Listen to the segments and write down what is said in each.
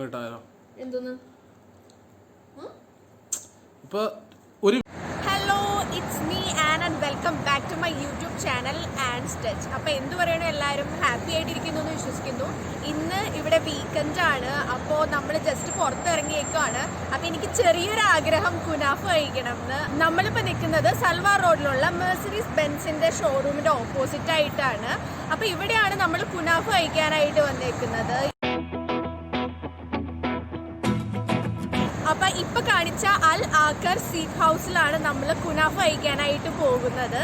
കിട്ടാലോ എന്തോന്ന്? ഇപ്പൊ ഒരു hello it's me and and welcome back to my YouTube channel and stitch അപ്പോൾ എന്ത് പറയണോ എല്ലാവരും? ഹാപ്പി ആയിട്ടിരിക്കുന്നു എന്ന് വിശ്വസിക്കുന്നു. ഇന്ന് ഇവിടെ വീക്കെൻഡ് ആണ്. അപ്പോൾ നമ്മൾ ജസ്റ്റ് പുറത്തിറങ്ങിയേക്കാണ് അപ്പോൾ എനിക്ക് ചെറിയൊരു ആഗ്രഹം കുനാഫ് കഴിക്കണം എന്ന്. നമ്മളിപ്പോൾ നിൽക്കുന്നത് സൽവാർ റോഡിലുള്ള മെഴ്സറീസ് ബെൻസിന്റെ ഷോറൂമിന്റെ ഓപ്പോസിറ്റ് ആയിട്ടാണ്. അപ്പോൾ ഇവിടെയാണ് നമ്മൾ കുനാഫ് കഴിക്കാനായിട്ട് വന്നേക്കുന്നത്. കാണിച്ച അൽ ആക്കർ സീറ്റ് ഹൗസിലാണ് നമ്മൾ കുനാഫ് കഴിക്കാനായിട്ട് പോകുന്നത്.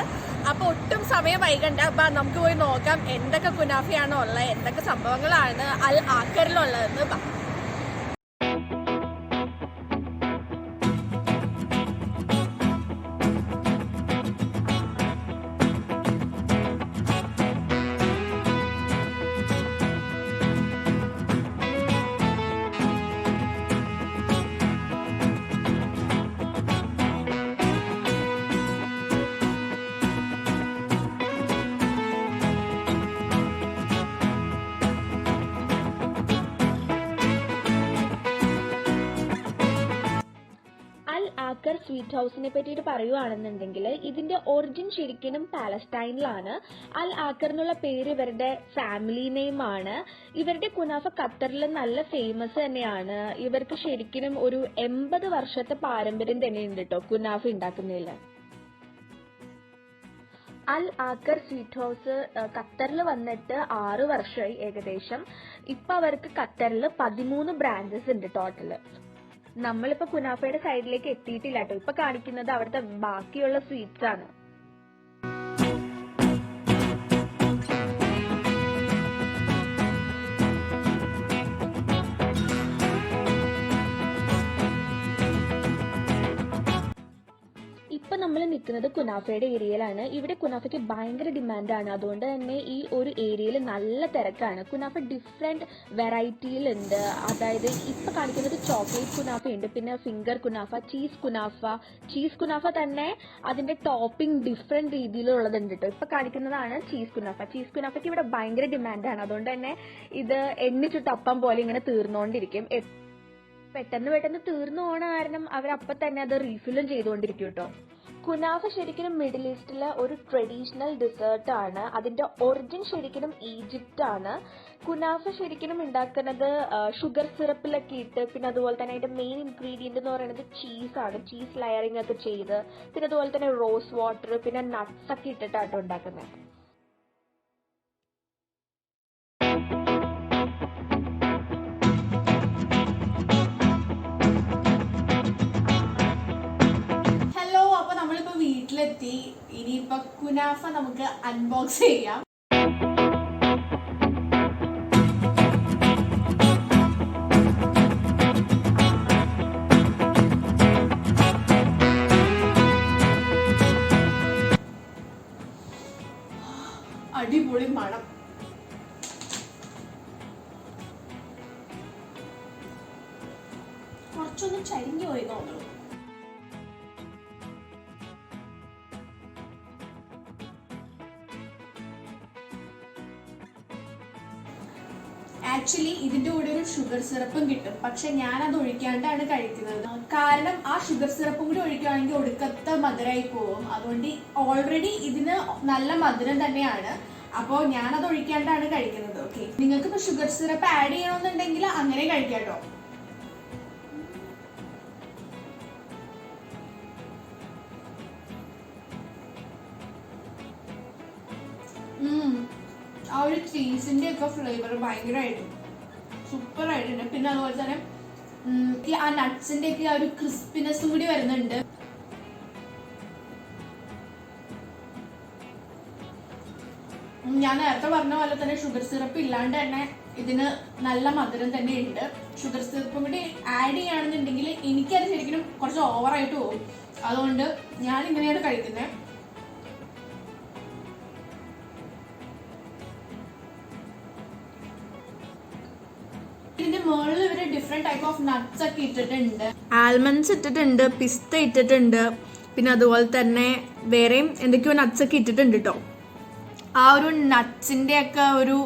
അപ്പോൾ ഒട്ടും സമയം വൈകണ്ട. അപ്പം നമുക്ക് പോയി നോക്കാം. എന്തൊക്കെ കുനാഫയാണ് ഉള്ളത് എന്തൊക്കെ സംഭവങ്ങളാണ് അൽ ആക്കറിലുള്ളതെന്ന് സ്വീറ്റ് ഹൗസിനെ പറ്റിയിട്ട് പറയുവാണെന്നുണ്ടെങ്കിൽ ഇതിന്റെ ഒറിജിൻ ശരിക്കും പാലസ്റ്റൈനിലാണ്. അൽ ആക്കർ എന്നുള്ള പേര് ഇവരുടെ ഫാമിലി നെയിം ആണ്. ഇവരുടെ കുനാഫ ഖത്തറിൽ നല്ല ഫേമസ് തന്നെയാണ്. ഇവർക്ക് ശരിക്കും ഒരു എൺപത് വർഷത്തെ പാരമ്പര്യം തന്നെയുണ്ട് കേട്ടോ കുനാഫ ഉണ്ടാക്കുന്നതിൽ അൽ ആക്കർ സ്വീറ്റ് ഹൗസ് ഖത്തറിൽ വന്നിട്ട് ആറ് വർഷമായി ഏകദേശം. ഇപ്പൊ അവർക്ക് ഖത്തറിൽ പതിമൂന്ന് ബ്രാഞ്ചസ് ഉണ്ട് ടോട്ടൽ നമ്മളിപ്പോ കുനാഫയുടെ സൈഡിലേക്ക് എത്തിയിട്ടില്ല കേട്ടോ ഇപ്പൊ കാണിക്കുന്നത് അവിടുത്തെ ബാക്കിയുള്ള സ്വീറ്റ്സ് ആണ്. ഇപ്പൊ നമ്മൾ നിൽക്കുന്നത് കുനാഫയുടെ ഏരിയയിലാണ് ഇവിടെ കുനാഫയ്ക്ക് ഭയങ്കര ഡിമാൻഡാണ് അതുകൊണ്ട് തന്നെ ഈ ഒരു ഏരിയയിൽ നല്ല തിരക്കാണ്. കുനാഫ ഡിഫറെന്റ് വെറൈറ്റിയിലുണ്ട് അതായത് ഇപ്പൊ കാണിക്കുന്നത് ചോക്ലേറ്റ് കുനാഫ ഉണ്ട്. പിന്നെ ഫിംഗർ കുനാഫ ചീസ് കുനാഫ. ചീസ് കുനാഫ തന്നെ അതിന്റെ ടോപ്പിംഗ് ഡിഫറെന്റ് രീതിയിലുള്ളതുണ്ട് കേട്ടോ ഇപ്പൊ കാണിക്കുന്നതാണ് ചീസ് കുനാഫ. ചീസ് കുനാഫയ്ക്ക് ഇവിടെ ഭയങ്കര ഡിമാൻഡാണ് അതുകൊണ്ട് തന്നെ ഇത് എണ്ണിച്ചിട്ട് അപ്പം പോലെ ഇങ്ങനെ തീർന്നുകൊണ്ടിരിക്കും പെട്ടെന്ന് പെട്ടെന്ന് തീർന്നു പോണ കാരണം അവർ അപ്പം തന്നെ അത് റീഫില്ലും ചെയ്തുകൊണ്ടിരിക്കും കേട്ടോ കുനാഫ ശരിക്കും മിഡിൽ ഈസ്റ്റിലെ ഒരു ട്രഡീഷണൽ ഡിസേർട്ട് ആണ്. അതിന്റെ ഒറിജിൻ ശരിക്കും ഈജിപ്റ്റ് ആണ്. കുനാഫ ശരിക്കും ഉണ്ടാക്കുന്നത് ഷുഗർ സിറപ്പിലൊക്കെ ഇട്ട് പിന്നെ അതുപോലെ തന്നെ അതിന്റെ മെയിൻ ഇൻഗ്രീഡിയന്റ് എന്ന് പറയുന്നത് ചീസ് ആണ്. ചീസ് ലയറിംഗ് ഒക്കെ ചെയ്ത് പിന്നെ അതുപോലെ തന്നെ റോസ് വാട്ടർ പിന്നെ നട്ട്സ് ഒക്കെ ഇട്ടിട്ടാണ് ഉണ്ടാക്കുന്നത്. ഇനിയിപ്പൊ കുനാഫ നമുക്ക് അൺബോക്സ് ചെയ്യാം. അടിപൊളി മണം. കുറച്ചൊന്ന് ചരിഞ്ഞു പോയി തോന്നുന്നു. ആക്ച്വലി ഇതിന്റെ കൂടെ ഒരു ഷുഗർ സിറപ്പും കിട്ടും. പക്ഷെ ഞാൻ അത് ഒഴിക്കാണ്ടാണ് കഴിക്കുന്നത്. കാരണം ആ ഷുഗർ സിറപ്പും കൂടി ഒഴിക്കുകയാണെങ്കിൽ ഒടുക്കത്തെ മധുരമായി പോകും അതുകൊണ്ട് ഓൾറെഡി ഇതിന് നല്ല മധുരം തന്നെയാണ്. അപ്പോൾ ഞാനത് ഒഴിക്കാണ്ടാണ് കഴിക്കുന്നത്. ഓക്കെ നിങ്ങൾക്ക് ഇപ്പോൾ ഷുഗർ സിറപ്പ് ആഡ് ചെയ്യണമെന്നുണ്ടെങ്കിൽ അങ്ങനെ കഴിക്കാം കേട്ടോ. ഒരു ചീസിന്റെ ഒക്കെ ഫ്ലേവർ ഭയങ്കരമായിട്ട് സൂപ്പർ ആയിട്ടുണ്ട്. പിന്നെ അതുപോലെ തന്നെ ആ നട്ട്സിന്റെ ഒക്കെ ആ ഒരു ക്രിസ്പിനെസ്സും കൂടി വരുന്നുണ്ട്. ഞാൻ നേരത്തെ പറഞ്ഞ പോലെ തന്നെ ഷുഗർ സിറപ്പ് ഇല്ലാണ്ട് തന്നെ ഇതിന് നല്ല മധുരം തന്നെ ഉണ്ട്. ഷുഗർ സിറപ്പും കൂടി ആഡ് ചെയ്യുകയാണെന്നുണ്ടെങ്കിൽ എനിക്കത് ശരിക്കും കുറച്ച് ഓവറായിട്ട് പോകും. അതുകൊണ്ട് ഞാൻ ഇങ്ങനെയാണ് കഴിക്കുന്നത്. ഇതിന്റെ മുകളിൽ ഇവർ ഡിഫറെന്റ് ടൈപ്പ് ഓഫ് നട്ട്സ് ഒക്കെ ഇട്ടിട്ടുണ്ട്. ആൽമണ്ട്സ് ഇട്ടിട്ടുണ്ട് പിസ്ത ഇട്ടിട്ടുണ്ട് പിന്നെ അതുപോലെ തന്നെ വേറെയും എന്തൊക്കെയോ നട്ട്സ് ഒക്കെ ഇട്ടിട്ടുണ്ട് കേട്ടോ ആ ഒരു നട്ട്സിന്റെ ഒക്കെ ഒരു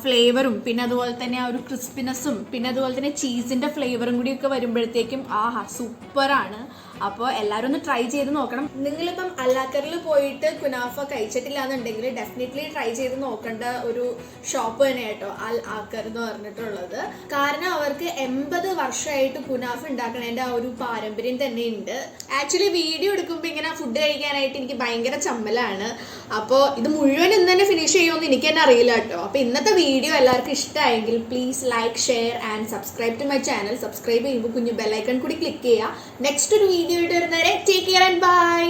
ഫ്ലേവറും പിന്നെ അതുപോലെ തന്നെ ആ ഒരു ക്രിസ്പിനെസ്സും പിന്നെ അതുപോലെ തന്നെ ചീസിന്റെ ഫ്ലേവറും കൂടി ഒക്കെ വരുമ്പോഴത്തേക്കും ആഹാ സൂപ്പറാണ് അപ്പോൾ എല്ലാവരും ഒന്ന് ട്രൈ ചെയ്ത് നോക്കണം. നിങ്ങളിപ്പം അല്ലാക്കറിൽ പോയിട്ട് കുനാഫ കഴിച്ചിട്ടില്ല എന്നുണ്ടെങ്കിൽ ഡെഫിനറ്റ്ലി ട്രൈ ചെയ്ത് നോക്കേണ്ട ഒരു ഷോപ്പ് തന്നെ കേട്ടോ അൽ ആക്കർ എന്ന് പറഞ്ഞിട്ടുള്ളത്. കാരണം അവർക്ക് എൺപത് വർഷമായിട്ട് കുനാഫ ഉണ്ടാക്കണതിന്റെ ആ ഒരു പാരമ്പര്യം തന്നെ ഉണ്ട് ആക്ച്വലി വീഡിയോ എടുക്കുമ്പോൾ ഇങ്ങനെ ഫുഡ് കഴിക്കാനായിട്ട് എനിക്ക് ഭയങ്കര ചമ്മലാണ്. അപ്പോൾ ഇത് മുഴുവൻ ഇന്ന് തന്നെ ഫിനിഷ് ചെയ്യുമെന്ന് എനിക്ക് തന്നെ അറിയില്ല കേട്ടോ അപ്പോൾ ഇന്നത്തെ വീഡിയോ എല്ലാവർക്കും ഇഷ്ടമായെങ്കിൽ please like share and subscribe to my channel subscribe ചെയ്യുമ്പോൾ കുഞ്ഞു ബെല്ലൈക്കൺ കൂടി ക്ലിക്ക് ചെയ്യുക നെക്സ്റ്റ് ഒരു വീഡിയോ ആയിട്ട് വരുന്നവരെ ടേക്ക് കെയർ ആൻഡ് ബൈ